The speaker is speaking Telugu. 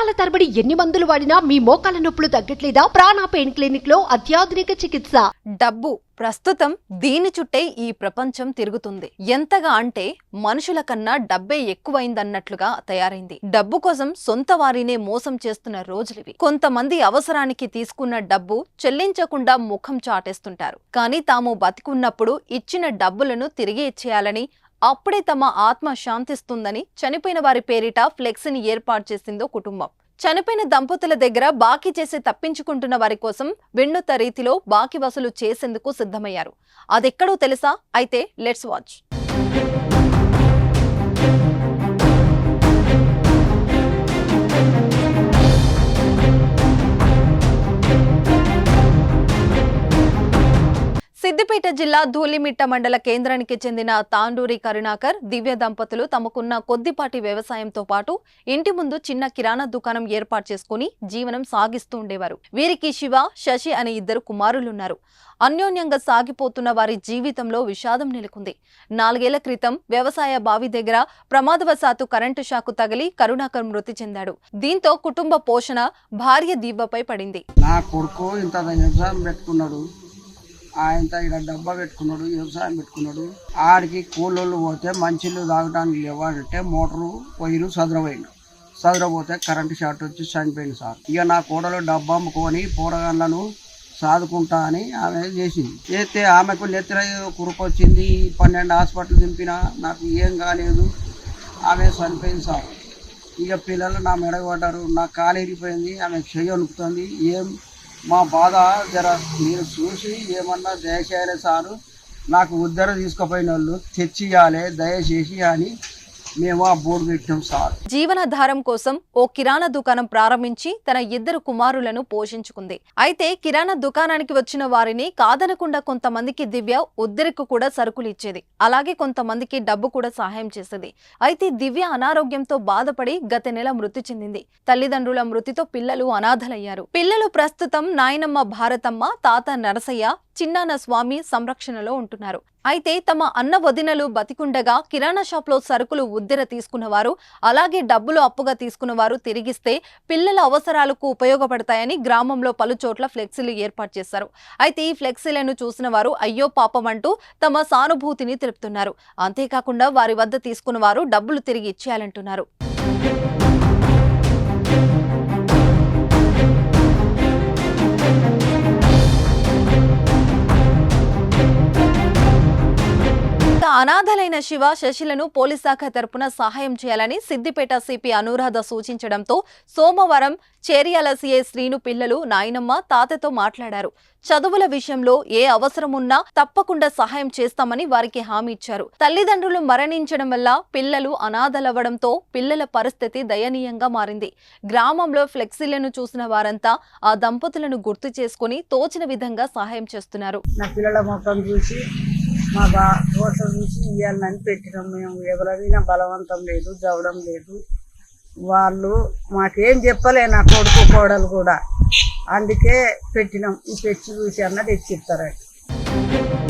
సంవత్సరాల తరబడి ఎన్ని మందులు వాడినా మీ మోకాల నొప్పులు తగ్గట్లేదా? ప్రాణ పెయిన్ క్లినిక్లో అత్యాధునిక చికిత్స. డబ్బు. ప్రస్తుతం దీని చుట్టే ఈ ప్రపంచం తిరుగుతుంది. ఎంతగా అంటే మనుషుల కన్నా డబ్బే ఎక్కువైందన్నట్లుగా తయారైంది. డబ్బు కోసం సొంత వారినే మోసం చేస్తున్న రోజులివి. కొంతమంది అవసరానికి తీసుకున్న డబ్బు చెల్లించకుండా ముఖం చాటేస్తుంటారు. కానీ తాము బతికున్నప్పుడు ఇచ్చిన డబ్బులను తిరిగి ఇచ్చేయాలని అప్పుడే తమ ఆత్మ శాంతిస్తుందని చనిపోయిన వారి పేరిట ఫ్లెక్సీని ఏర్పాటు చేసిందో కుటుంబం. చనిపోయిన దంపతుల దగ్గర బాకీ చేసి తప్పించుకుంటున్న వారి కోసం వినూత్న రీతిలో బాకీ వసూలు చేసేందుకు సిద్ధమయ్యారు. అదెక్కడో తెలుసా? అయితే లెట్స్ వాచ్. సిద్దిపేట జిల్లా ధూళిమిట్ట మండల కేంద్రానికి చెందిన తాండూరి కరుణాకర్ దివ్య దంపతులు తమకున్న కొద్దిపాటి వ్యవసాయంతో పాటు ఇంటి ముందు చిన్న కిరాణా దుకాణం ఏర్పాటు చేసుకుని జీవనం సాగిస్తూ ఉండేవారు. వీరికి శివ శశి అనే ఇద్దరు కుమారులున్నారు. అన్యోన్యంగా సాగిపోతున్న వారి జీవితంలో విషాదం నెలకొంది. నాలుగేళ్ళ క్రితం వ్యవసాయ బావి దగ్గర ప్రమాదవశాత్తు కరెంటు షాకు తగిలి కరుణాకర్ మృతి చెందాడు. దీంతో కుటుంబ పోషణ భార్య దివ్యపై పడింది. నా కొడుకు ఇంత పెట్టుకున్నాడు. ఆయన ఇక్కడ డబ్బా పెట్టుకున్నాడు వ్యవసాయం పెట్టుకున్నాడు. ఆడికి కూలోళ్ళు పోతే మంచిళ్ళు తాగడానికి లేవాడంటే మోటారు వైరు సదరపోయిండు. సదరపోతే కరెంటు షార్ట్ వచ్చి చనిపోయింది సార్. ఇక నా కోడలు డబ్బా అమ్ముకొని పోరగాళ్ళను సాదుకుంటా అని ఆమె చేసింది. చేస్తే ఆమెకు నెత్తిన కురుకొచ్చింది పన్నెండు హాస్పిటల్ దింపినా నాకు ఏం కాలేదు. ఆమె చనిపోయింది సార్. ఇక పిల్లలు నా మెడగబడ్డారు నా కాలు ఇరిగిపోయింది ఆమె చెయ్యి వణుకుతుంది. ఏం మా బాధ జర మీరు చూసి ఏమన్నా దయచేయాలి సారు. నాకు ఉద్దర తీసుకుపోయిన వాళ్ళు తెచ్చియాలి దయచేసి అని మేము ఆ బోర్డు పెట్టాం సార్. జీవనాధారం కోసం ఓ కిరాణా దుకాణం ప్రారంభించి తన ఇద్దరు కుమారులను పోషించుకుంది. అయితే కిరాణా దుకాణానికి వచ్చిన వారిని కాదనకుండా కొంతమందికి దివ్య ఉద్దరికి కూడా సరుకులు ఇచ్చేది. అలాగే కొంతమందికి డబ్బు కూడా సహాయం చేసేది. అయితే దివ్య అనారోగ్యంతో బాధపడి గత నెల మృతి చెందింది. తల్లిదండ్రుల మృతితో పిల్లలు అనాథలయ్యారు. పిల్లలు ప్రస్తుతం నాయనమ్మ భారతమ్మ తాత నరసయ్య చిన్నాన స్వామి సంరక్షణలో ఉంటున్నారు. అయితే తమ అన్న వదినలు బతికుండగా కిరాణా షాప్లో సరుకులు ఉద్దెర తీసుకున్నవారు అలాగే డబ్బులు అప్పుగా తీసుకున్నవారు తిరిగిస్తే పిల్లల అవసరాలకు ఉపయోగపడతాయని గ్రామంలో పలు చోట్ల ఫ్లెక్సీలు ఏర్పాటు చేశారు. అయితే ఈ ఫ్లెక్సీలను చూసిన వారు అయ్యో పాపం అంటూ తమ సానుభూతిని తెలుపుతున్నారు. అంతేకాకుండా వారి వద్ద తీసుకున్నవారు డబ్బులు తిరిగి ఇచ్చేయాలంటున్నారు. అనాథలైన శివ శశిలను పోలీస్ శాఖ తరపున సహాయం చేయాలని సిద్దిపేట సిపి అనురాధ సూచించడంతో సోమవారం చేరియాల సీఐ శ్రీను పిల్లలు నాయనమ్మ తాతతో మాట్లాడారు. చదువుల విషయంలో ఏ అవసరమున్నా తప్పకుండా సహాయం చేస్తామని వారికి హామీ ఇచ్చారు. తల్లిదండ్రులు మరణించడం వల్ల పిల్లలు అనాథలవ్వడంతో పిల్లల పరిస్థితి దయనీయంగా మారింది. గ్రామంలో ఫ్లెక్సీలను చూసిన వారంతా ఆ దంపతులను గుర్తు చేసుకుని తోచిన విధంగా సహాయం చేస్తున్నారు. నా పిల్లల చూసి మా బా కోసం చూసి ఇవ్వాలని పెట్టినాం మేము. ఎవరైనా బలవంతం లేదు చదవడం లేదు. వాళ్ళు మాకేం చెప్పలే నా కొడుకు కోడలు కూడా. అందుకే పెట్టినాం. ఈ తెచ్చి చూసి అన్నది తెచ్చిస్తారండి